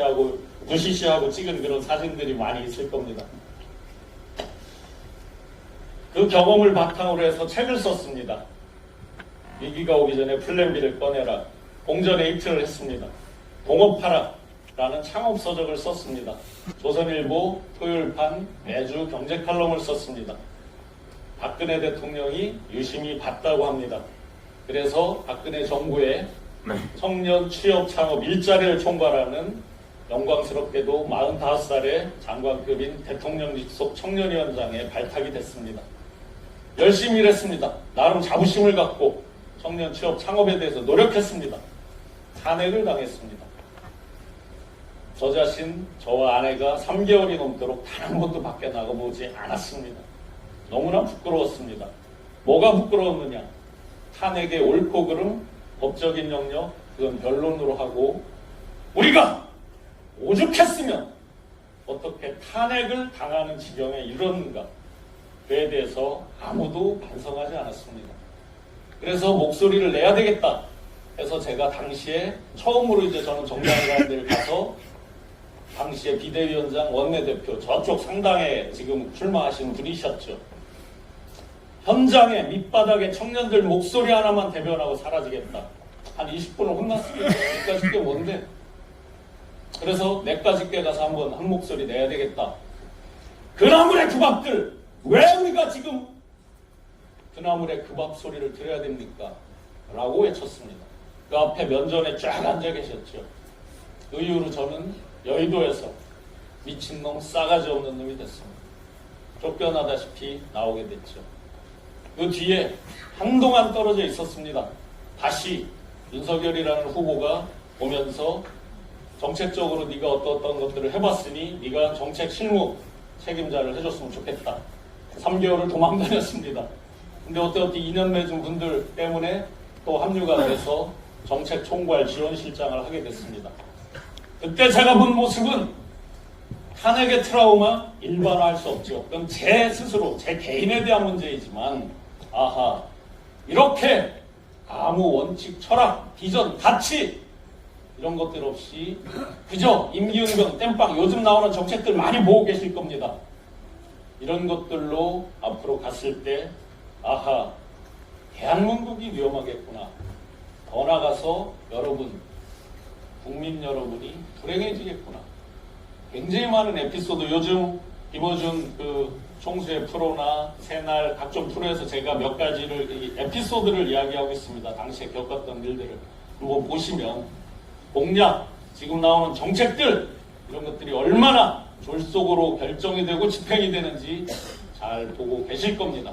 하고 부시시하고 찍은 그런 사진들이 많이 있을 겁니다. 그 경험을 바탕으로 해서 책을 썼습니다. 위기가 오기 전에 플랜 B를 꺼내라. 공전에 이틀을 했습니다. 동업하라. 라는 창업 서적을 썼습니다. 조선일보 토요일판 매주 경제 칼럼을 썼습니다. 박근혜 대통령이 유심히 봤다고 합니다. 그래서 박근혜 정부의 청년 취업 창업 일자리를 총괄하는 영광스럽게도 45살의 장관급인 대통령 직 속 청년위원장에 발탁이 됐습니다. 열심히 일했습니다. 나름 자부심을 갖고 청년 취업 창업에 대해서 노력했습니다. 탄핵을 당했습니다. 저 자신, 저와 아내가 3개월이 넘도록 단 한 번도 밖에 나가보지 않았습니다. 너무나 부끄러웠습니다. 뭐가 부끄러웠느냐? 탄핵의 옳고 그름, 법적인 영역, 그건 변론으로 하고, 우리가 오죽했으면 어떻게 탄핵을 당하는 지경에 이르렀는가? 그에 대해서 아무도 반성하지 않았습니다. 그래서 목소리를 내야 되겠다 해서 제가 당시에 처음으로 이제 저는 정당가운데를 가서 당시에 비대위원장 원내대표 저쪽 상당에 지금 출마하신 분이셨죠. 현장에 밑바닥에 청년들 목소리 하나만 대변하고 사라지겠다. 한 20분을 혼났습니다. 내까지 게 뭔데? 그래서 내까지 게 가서 한번 한 목소리 내야 되겠다. 그 나물의 그 밥들 왜 우리가 지금 그 나물의 그 밥 소리를 들어야 됩니까? 라고 외쳤습니다. 그 앞에 면전에 쫙 앉아 계셨죠. 그 이후로 저는 여의도에서 미친놈 싸가지 없는 놈이 됐습니다. 쫓겨나다시피 나오게 됐죠. 그 뒤에 한동안 떨어져 있었습니다. 다시 윤석열이라는 후보가 오면서 정책적으로 네가 어떤 것들을 해봤으니 네가 정책 실무 책임자를 해줬으면 좋겠다. 3개월을 도망다녔습니다. 근데 어떻게 2년 맺은 분들 때문에 또 합류가 돼서 정책 총괄 지원실장을 하게 됐습니다. 그때 제가 본 모습은 탄핵의 트라우마 일반화할 수 없죠. 그럼 제 스스로 제 개인에 대한 문제이지만 아하 이렇게 아무 원칙, 철학, 비전, 가치 이런 것들 없이 그저 임기응변, 땜빵 요즘 나오는 정책들 많이 보고 계실 겁니다. 이런 것들로 앞으로 갔을 때 아하 대한민국이 위험하겠구나. 더 나가서 여러분 국민 여러분이 불행해지겠구나. 굉장히 많은 에피소드 요즘 김어준 그 총수의 프로나 새날 각종 프로에서 제가 몇 가지를 이 에피소드를 이야기하고 있습니다. 당시에 겪었던 일들을 한번 보시면 공약 지금 나오는 정책들 이런 것들이 얼마나 졸속으로 결정이 되고 집행이 되는지 잘 보고 계실 겁니다.